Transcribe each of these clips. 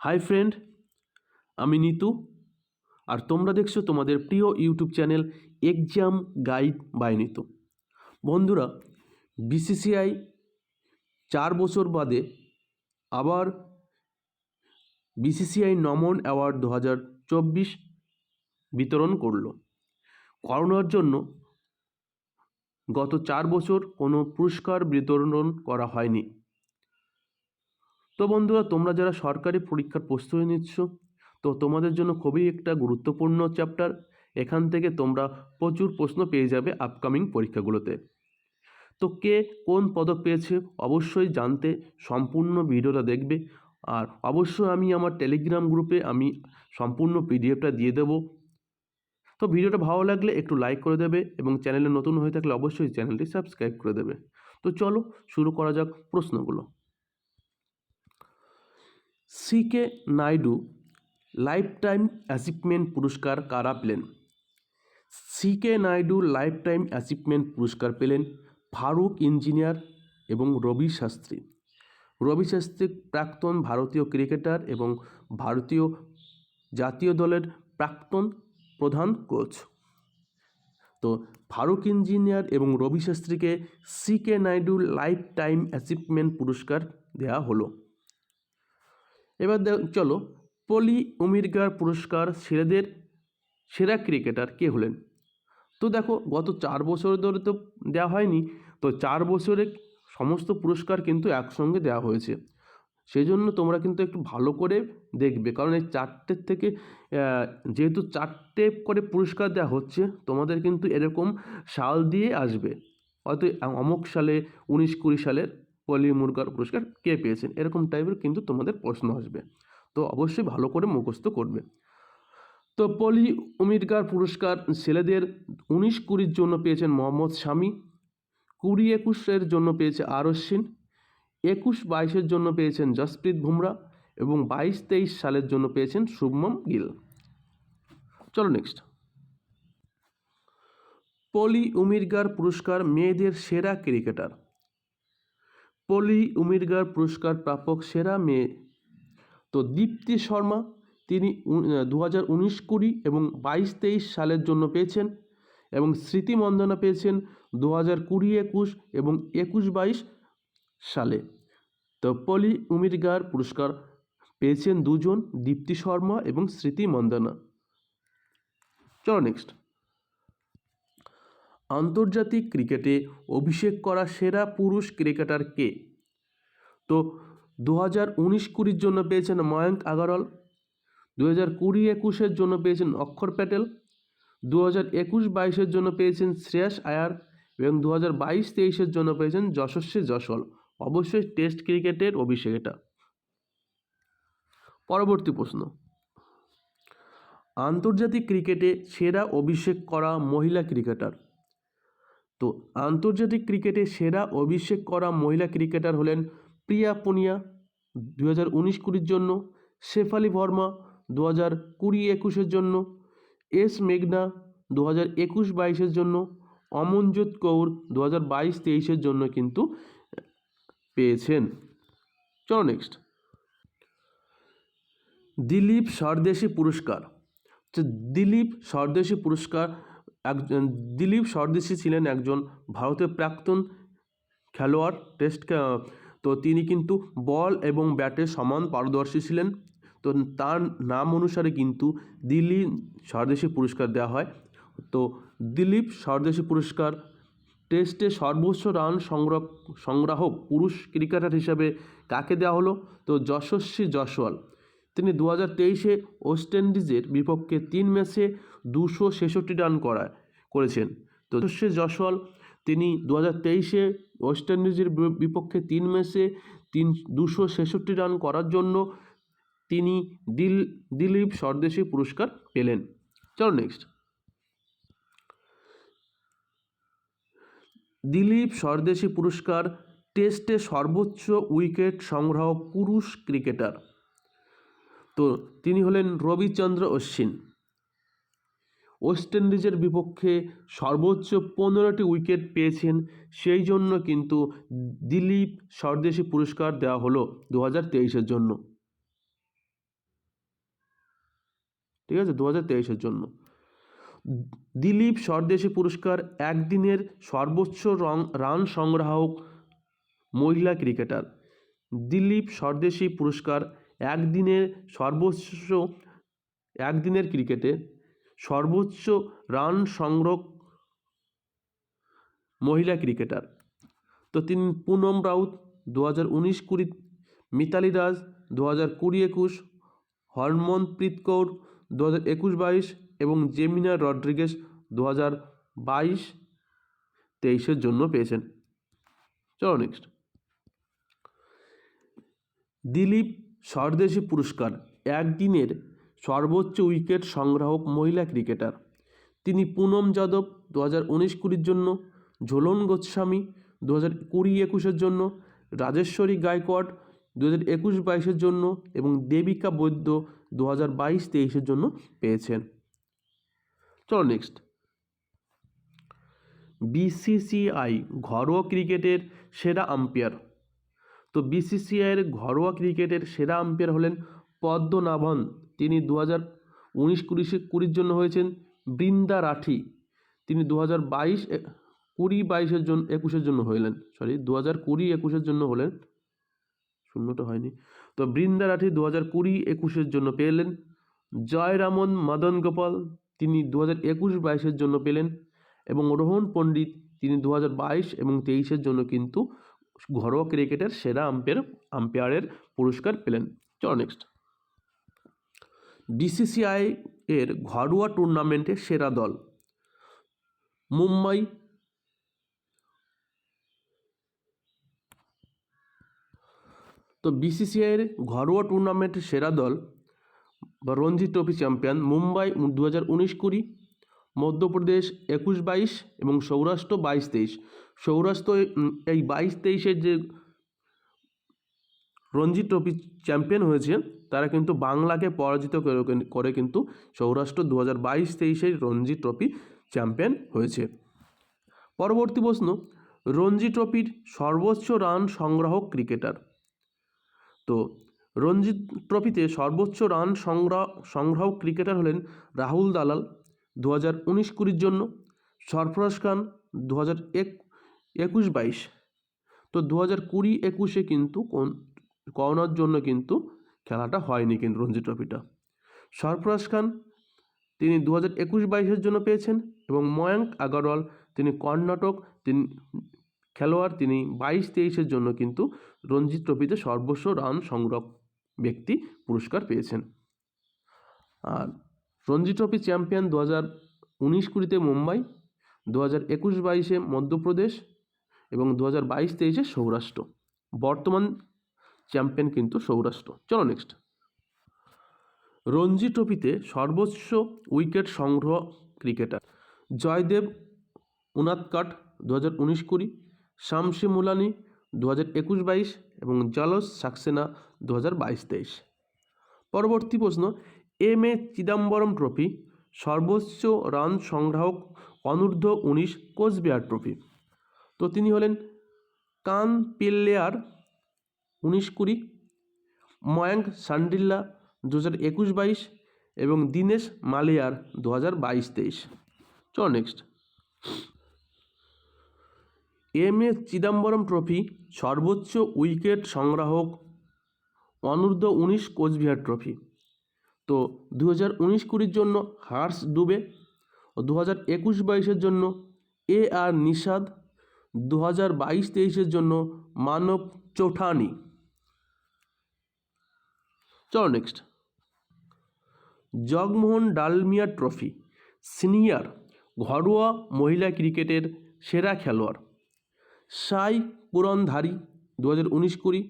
Hi friend, আমি নিতু। আর তোমরা দেখছ তোমাদের প্রিয় YouTube channel exam guide by Nitu. বন্ধুরা, বিসিসিআই চার বছর বাদে আবার বিসিসিআই নমন অ্যাওয়ার্ড দু হাজার চব্বিশ বিতরণ করল। করোনার জন্য গত চার বছর কোনো পুরস্কার বিতরণ করা হয়নি। তো বন্ধুরা, তোমরা যারা সরকারি পরীক্ষার প্রস্তুতি নিচ্ছ, তো তোমাদের জন্য খুবই একটা গুরুত্বপূর্ণ চ্যাপ্টার এখান থেকে তোমরা প্রচুর প্রশ্ন পেয়ে যাবে আপকামিং পরীক্ষাগুলোতে। তো কে কোন পদক পেয়েছে অবশ্যই জানতে সম্পূর্ণ ভিডিওটা দেখবে। আর অবশ্যই আমি আমার টেলিগ্রাম গ্রুপে আমি সম্পূর্ণ পিডিএফটা দিয়ে দেবো। তো ভিডিওটা ভালো লাগলে একটু লাইক করে দেবে এবং চ্যানেলে নতুন হয়ে থাকলে অবশ্যই চ্যানেলটি সাবস্ক্রাইব করে দেবে। তো চলো শুরু করা যাক প্রশ্নগুলো। C K Naidu lifetime achievement পুরস্কার কারা পেলেন? C K Naidu lifetime achievement পুরস্কার পেলেন ফারুক ইঞ্জিনিয়ার এবং রবি শাস্ত্রী। রবি শাস্ত্রী প্রাক্তন ভারতীয় ক্রিকেটার এবং ভারতীয় জাতীয় দলের প্রাক্তন প্রধান কোচ। তো ফারুক ইঞ্জিনিয়ার এবং Ravi শাস্ত্রীকে C K Naidu lifetime achievement পুরস্কার দেওয়া হলো। এবার চলো, পলি উমিরগার পুরস্কার ছেলেদের সেরা ক্রিকেটার কে হলেন? তো দেখো, গত চার বছর ধরে তো দেওয়া হয়নি, তো চার বছরে সমস্ত পুরস্কার কিন্তু একসঙ্গে দেওয়া হয়েছে। সেই জন্য তোমরা কিন্তু একটু ভালো করে দেখবে, কারণ এই চারটের থেকে যেহেতু চারটে করে পুরস্কার দেওয়া হচ্ছে, তোমাদের কিন্তু এরকম সাল দিয়ে আসবে। হয়তো অমুক সালে, উনিশ কুড়ি সালের পলি, মুরগার পুরস্কার কে পেয়েছেন? এরকম টাইপের কিন্তু তোমাদের প্রশ্ন আসবে। তো অবশ্যই ভালো করে মুখস্থ করবে। তো পলি, উমিরগার পুরস্কার ছেলেদের উনিশ কুড়ির জন্য পেয়েছেন মোহাম্মদ শামি, কুড়ি একুশের জন্য পেয়েছে আর অশ্বিন একুশ বাইশের জন্য পেয়েছেন জসপ্রীত বুমরা এবং বাইশ তেইশ সালের জন্য পেয়েছেন শুভমম গিল। চলো নেক্সট পলি, উমিরগার পুরস্কার মেয়েদের সেরা ক্রিকেটার। পলি উমিরগার পুরস্কার প্রাপক সেরা মেয়ে। তো দীপ্তি শর্মা, তিনি দু হাজার উনিশ কুড়ি এবং বাইশ তেইশ সালের জন্য পেয়েছেন এবং স্মৃতি মন্দনা পেয়েছেন দু হাজার কুড়ি একুশ এবং একুশ বাইশ সালে। তো পলি উমিরগার পুরস্কার পেয়েছেন দুজন, দীপ্তি শর্মা এবং স্মৃতি মন্দনা। চলো নেক্সট আন্তর্জাতিক ক্রিকেটে অভিষেক করা সেরা পুরুষ ক্রিকেটার কে? তো দু হাজার উনিশ কুড়ির জন্য পেয়েছেন ময়ঙ্ক আগারওয়াল দু হাজার কুড়ি একুশের জন্য পেয়েছেন অক্ষর প্যাটেল দু হাজার একুশ বাইশের জন্য পেয়েছেন শ্রেয়াস আয়ার এবং দু হাজার বাইশ তেইশের জন্য পেয়েছেন যশস্বী যশোল অবশ্যই টেস্ট ক্রিকেটের অভিষেক এটা। পরবর্তী প্রশ্ন। আন্তর্জাতিক ক্রিকেটে সেরা অভিষেক করা মহিলা ক্রিকেটার। তো আন্তর্জাতিক ক্রিকেটে সেরা অভিষেক করা মহিলা ক্রিকেটার হলেন প্রিয়া পুনিয়া দু হাজার উনিশ কুড়ির জন্য, শেফালি ভর্মা দু হাজার কুড়ি একুশের জন্য, এস মেঘনা দু হাজার একুশ বাইশের জন্য অমনজোত কৌর দু হাজার বাইশ তেইশের জন্য কিন্তু পেয়েছেন। চলো নেক্সট দিলীপ স্বরদেশী পুরস্কার। তো দিলীপ স্বরদেশী পুরস্কার একজন, দিলীপ স্বরদেশী ছিলেন একজন ভারতের প্রাক্তন খেলোয়াড়, টেস্ট তো তিনি কিন্তু বল এবং ব্যাটে সমান পারদর্শী ছিলেন। তো তার নাম অনুসারে কিন্তু দিল্লি স্বরদেশী পুরস্কার দেওয়া হয়। তো দিলীপ স্বরদেশী পুরস্কার টেস্টে সর্বোচ্চ রান সংগ্রহ, সংগ্রাহক পুরুষ ক্রিকেটার হিসাবে কাকে দেওয়া হলো? তো যশস্বী জয়সওয়াল। তিনি দু হাজার তেইশে ওয়েস্ট ইন্ডিজের বিপক্ষে তিন ম্যাচে দুশো ছেষট্টি রান করায়। করেছেন। তো যশস্বী জয়সওয়াল তিনি দু হাজার তেইশে ওয়েস্ট ইন্ডিজের বিপক্ষে তিন ম্যাচে তিন, দুশো ছেষট্টি রান করার জন্য তিনি দিল, দিলীপ স্বরদেশী পুরস্কার পেলেন। চলো নেক্সট দিলীপ স্বরদেশী পুরস্কার, টেস্টে সর্বোচ্চ উইকেট সংগ্রাহক পুরুষ ক্রিকেটার। তো তিনি হলেন রবিচন্দ্র অশ্বিন। ওয়েস্ট ইন্ডিজের বিপক্ষে সর্বোচ্চ পনেরোটি উইকেট পেয়েছেন। সেই জন্য কিন্তু দিলীপ স্বরদেশী পুরস্কার দেওয়া হলো দু হাজার তেইশের জন্য। ঠিক আছে? দু হাজার তেইশের জন্য। দিলীপ স্বদেশী পুরস্কার একদিনের সর্বোচ্চ রং, রান সংগ্রাহক মহিলা ক্রিকেটার। দিলীপ স্বদেশী পুরস্কার একদিনের সর্বোচ্চ, একদিনের ক্রিকেটে সর্বোচ্চ রান সংগ্রহ মহিলা ক্রিকেটার। তো তিনি পুনম রাউত দু হাজার উনিশ কুড়ি, মিতালি রাজ দু হাজার কুড়ি একুশ, হরমনপ্রীত কৌর দু হাজার একুশ বাইশ এবং জেমিনা রড্রিগেস দু হাজার বাইশ তেইশের জন্য পেয়েছেন। চলো নেক্সট দিলীপ স্বদেশী পুরস্কার একদিনের সর্বোচ্চ উইকেট সংগ্রাহক মহিলা ক্রিকেটার। তিনি পুনম যাদব দু হাজার উনিশ কুড়ির জন্য, ঝোলন গোস্বামী দু হাজার কুড়ি একুশের জন্য, রাজেশ্বরী গায়কোয়াড দু হাজার একুশ বাইশের জন্য এবং দেবিকা বৈদ্য দু হাজার বাইশ তেইশের জন্য পেয়েছেন। চলো নেক্সট বিসিসিআই ঘরোয়া ক্রিকেটের সেরা আম্পায়ার। তো বিসিসিআইয়ের ঘরোয়া ক্রিকেটের সেরা আম্পায়ার হলেন পদ্মনাভন। তিনি দু হাজার উনিশ কুড়ি কুড়ির জন্য হয়েছেন বৃন্দা রাঠি। তিনি দু হাজার বাইশ কুড়ি বাইশের জন্য একুশের জন্য হলেন সরি দু হাজার কুড়ি একুশের জন্য হলেন। শূন্যটা হয়নি। তো বৃন্দা রাঠি দু হাজার কুড়ি একুশের জন্য পেলেন। জয়রামন মদন গোপাল তিনি দু হাজার একুশ বাইশের জন্য পেলেন। এবং রোহন পণ্ডিত তিনি দু হাজার বাইশ এবং তেইশের জন্য কিন্তু ঘরোয়া ক্রিকেটের সেরা আম্পায়ার, আম্পায়ারের পুরস্কার পেলেন। চলো নেক্সট বিসিসিআই এর ঘরোয়া টুর্নামেন্টের সেরা দল। মুম্বাই তো বিসিসিআইয়ের ঘরোয়া টুর্নামেন্টের সেরা দল বা রঞ্জি ট্রফি চ্যাম্পিয়ন মুম্বাই দু হাজার উনিশ কুড়ি, মধ্যপ্রদেশ একুশ বাইশ এবং সৌরাষ্ট্র বাইশ তেইশ। সৌরাষ্ট্র এই বাইশ তেইশের যে রঞ্জি ট্রফি চ্যাম্পিয়ন হয়েছে তারা কিন্তু বাংলাকে পরাজিত করে- কিন্তু সৌরাষ্ট্র দু হাজার বাইশ তেইশের রঞ্জি ট্রফি চ্যাম্পিয়ন হয়েছে। পরবর্তী প্রশ্ন, রঞ্জি ট্রফির সর্বোচ্চ রান সংগ্রাহক ক্রিকেটার। তো, রঞ্জি ট্রফিতে সর্বোচ্চ রান সংগ্রহ সংগ্রাহক ক্রিকেটার হলেন রাহুল দালাল দু হাজার উনিশ কুড়ির জন্য, সরফরাজ খান দু হাজার এক, একুশ বাইশ। তো দু হাজার কুড়ি একুশে কিন্তু কোন, করোনার জন্য কিন্তু খেলাটা হয়নি কিন্তু রঞ্জি ট্রফিটা। সরফরাজ খান তিনি দু হাজার একুশ বাইশের জন্য পেয়েছেন এবং ময়াঙ্ক আগরওয়াল তিনি কর্ণাটক, তিনি খেলোয়াড়, তিনি বাইশ তেইশের জন্য কিন্তু রঞ্জি ট্রফিতে সর্বোচ্চ রান সংগ্রহ ব্যক্তি পুরস্কার পেয়েছেন। আর রঞ্জি ট্রফি চ্যাম্পিয়ন দু হাজার উনিশ কুড়িতে মুম্বাই দু হাজার একুশ বাইশে মধ্যপ্রদেশ এবং দু হাজার বাইশ তেইশে সৌরাষ্ট্র। বর্তমান চ্যাম্পিয়ন কিন্তু সৌরাষ্ট্র। চলো নেক্সট রঞ্জি ট্রফিতে সর্বোচ্চ উইকেট সংগ্রহ ক্রিকেটার জয়দেব উনাদকাট দু হাজার উনিশ কুড়ি, শামসি মুলানি দু হাজার একুশ বাইশ এবং জলস সাক্সেনা দু হাজার বাইশ তেইশ। পরবর্তী প্রশ্ন, এম এ চিদাম্বরম ট্রফি সর্বোচ্চ রান সংগ্রাহক অনূর্ধ্ব উনিশ কোচবিহার ট্রফি? তো তিনি হলেন কান পেল্লেয়ার উনিশ কুড়ি ময়াঙ্ক সান্ডিল্লা দু হাজার একুশ বাইশ এবং দীনেশ মালিয়ার দু হাজার বাইশ তেইশ। চলো next M A Chidambaram trophy, সর্বোচ্চ উইকেট সংগ্রাহক অনূর্ধ্ব উনিশ কোচবিহার ট্রফি। তো দু হাজার উনিশ কুড়ির জন্য হার্স ও দু হাজার একুশ বাইশের জন্য এ আর নিষাদ দু হাজার বাইশ তেইশের জন্য মানব চৌঠানি। চলো next Jagmohan Dalmiya trophy senior ঘরোয়া মহিলা ক্রিকেটের সেরা খেলোয়াড়। সাই পুরনধারী দু হাজার উনিশ কুড়ি।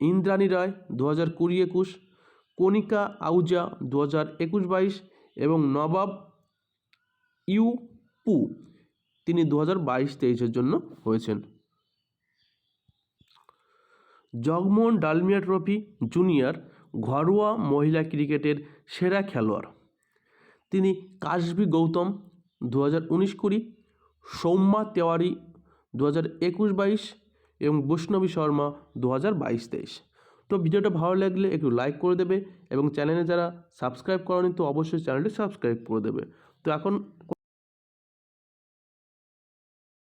ইন্দ্রাণী রায় দু হাজার কুড়ি একুশ। কণিকা আউজা দু হাজার একুশ বাইশ। এবং নবাব ইউ পু, তিনি দু হাজার বাইশ তেইশের জন্য হয়েছেন। জগমোহন ডালমিয়া ট্রফি জুনিয়র ঘরোয়া মহিলা ক্রিকেটের সেরা খেলোয়াড়। তিনি কাশবি গৌতম দু হাজার উনিশ কুড়ি, সৌম্যা তেওয়ারি দু হাজার একুশ বাইশ এবং বৈষ্ণবী শর্মা দু হাজার বাইশ তেইশ। তো ভিডিওটা ভালো লাগলে একটু লাইক করে দেবে এবং চ্যানেলে যারা সাবস্ক্রাইব করেনি তো অবশ্যই চ্যানেলটি সাবস্ক্রাইব করে দেবে। তো এখন